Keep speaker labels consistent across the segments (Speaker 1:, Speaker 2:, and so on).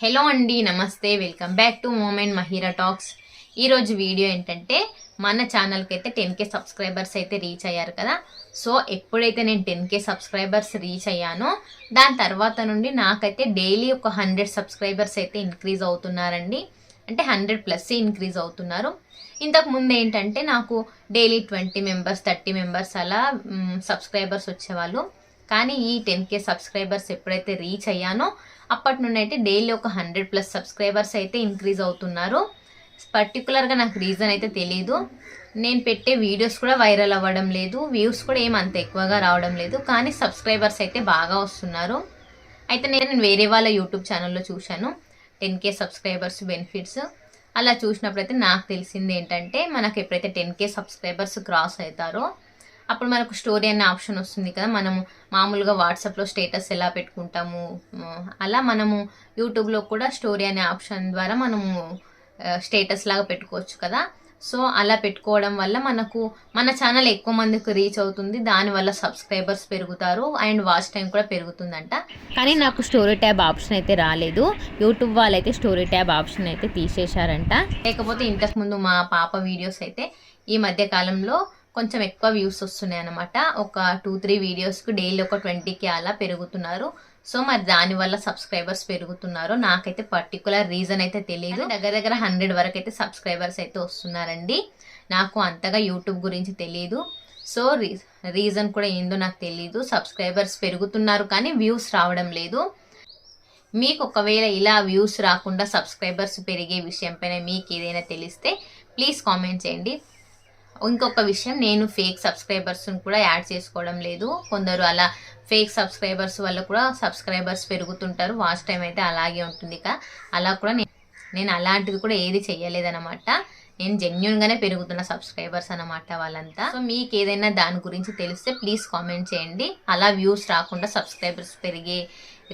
Speaker 1: Hello అండి నమస్తే. Welcome back to moment Mahira talks. ఈరోజు వీడియో ఏంటంటే మన ఛానల్కి అయితే టెన్ కే సబ్స్క్రైబర్స్ అయితే రీచ్ అయ్యారు కదా. సో ఎప్పుడైతే నేను టెన్ కే సబ్స్క్రైబర్స్ రీచ్ అయ్యానో దాని తర్వాత నుండి నాకైతే డైలీ ఒక హండ్రెడ్ సబ్స్క్రైబర్స్ అయితే ఇంక్రీజ్ అవుతున్నారండి. అంటే హండ్రెడ్ ప్లస్ ఇంక్రీజ్ అవుతున్నారు. ఇంతకు ముందు ఏంటంటే నాకు daily twenty members thirty members అలా సబ్స్క్రైబర్స్ వచ్చేవాళ్ళు. కానీ ఈ టెన్ కే సబ్స్క్రైబర్స్ ఎప్పుడైతే రీచ్ అయ్యానో అప్పటి నుండి అయితే డైలీ ఒక హండ్రెడ్ ప్లస్ సబ్స్క్రైబర్స్ అయితే ఇంక్రీజ్ అవుతున్నారు. పర్టికులర్గా నాకు రీజన్ అయితే తెలియదు నేను పెట్టే వీడియోస్ కూడా వైరల్ అవ్వడం లేదు. వ్యూస్ కూడా ఏం అంత ఎక్కువగా రావడం లేదు. కానీ సబ్స్క్రైబర్స్ అయితే బాగా వస్తున్నారు. అయితే నేను నేను వేరే వాళ్ళ యూట్యూబ్ ఛానల్లో చూశాను. Ten K subscribers benefits. అలా చూసినప్పుడైతే నాకు తెలిసింది ఏంటంటే మనకు ఎప్పుడైతే టెన్ కే సబ్స్క్రైబర్స్ క్రాస్ అవుతారో అప్పుడు మనకు స్టోరీ అనే ఆప్షన్ వస్తుంది కదా. మనము మామూలుగా వాట్సాప్లో స్టేటస్ ఎలా పెట్టుకుంటాము అలా మనము యూట్యూబ్లో కూడా స్టోరీ అనే ఆప్షన్ ద్వారా మనము స్టేటస్ లాగా పెట్టుకోవచ్చు కదా. సో అలా పెట్టుకోవడం వల్ల మనకు మన ఛానల్ ఎక్కువ మందికి రీచ్ అవుతుంది. దానివల్ల సబ్స్క్రైబర్స్ పెరుగుతారు. అండ్ వాచ్ టైం కూడా పెరుగుతుందంట. కానీ నాకు స్టోరీ ట్యాబ్ ఆప్షన్ అయితే రాలేదు. యూట్యూబ్ వాళ్ళైతే స్టోరీ ట్యాబ్ ఆప్షన్ అయితే తీసేశారంట. లేకపోతే ఇంతకుముందు మా పాప వీడియోస్ అయితే ఈ మధ్య కాలంలో కొంచెం ఎక్కువ వ్యూస్ వస్తున్నాయి అనమాట ఒక టూ త్రీ వీడియోస్కి డైలీ ఒక ట్వంటీకి అలా పెరుగుతున్నారు. సో మరి దానివల్ల సబ్స్క్రైబర్స్ పెరుగుతున్నారు. నాకైతే పర్టికులర్ రీజన్ అయితే తెలియదు దగ్గర దగ్గర హండ్రెడ్ వరకు అయితే సబ్స్క్రైబర్స్ అయితే వస్తున్నారండి. నాకు అంతగా యూట్యూబ్ గురించి తెలియదు సో రీ రీజన్ కూడా ఏందో నాకు తెలియదు సబ్స్క్రైబర్స్ పెరుగుతున్నారు కానీ వ్యూస్ రావడం లేదు. మీకు ఒకవేళ ఇలా వ్యూస్ రాకుండా సబ్స్క్రైబర్స్ పెరిగే విషయంపైన మీకు ఏదైనా తెలిస్తే ప్లీజ్ కామెంట్ చేయండి. ఇంకొక విషయం నేను ఫేక్ సబ్స్క్రైబర్స్ని కూడా యాడ్ చేసుకోవడం లేదు. కొందరు అలా ఫేక్ సబ్స్క్రైబర్స్ వల్ల కూడా సబ్స్క్రైబర్స్ పెరుగుతుంటారు. వాచ్ టైం అయితే అలాగే ఉంటుంది కా అలా కూడా నేను నేను అలాంటిది కూడా ఏది చేయలేదన్నమాట నేను జెన్యున్గానే పెరుగుతున్న సబ్స్క్రైబర్స్ అన్నమాట వాళ్ళంతా. సో మీకు ఏదైనా దాని గురించి తెలిస్తే ప్లీజ్ కామెంట్ చేయండి. అలా వ్యూస్ రాకుండా సబ్స్క్రైబర్స్ పెరిగే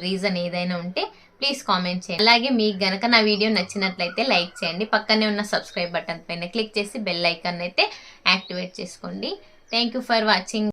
Speaker 1: రీజన్ ఏదైనా ఉంటే ప్లీజ్ కామెంట్ చేయండి. అలాగే మీకు గనక నా వీడియో నచ్చినట్లయితే లైక్ చేయండి. పక్కనే ఉన్న సబ్స్క్రైబ్ బటన్ పైన క్లిక్ చేసి బెల్ ఐకాన్ అయితే యాక్టివేట్ చేసుకోండి. Thank you for watching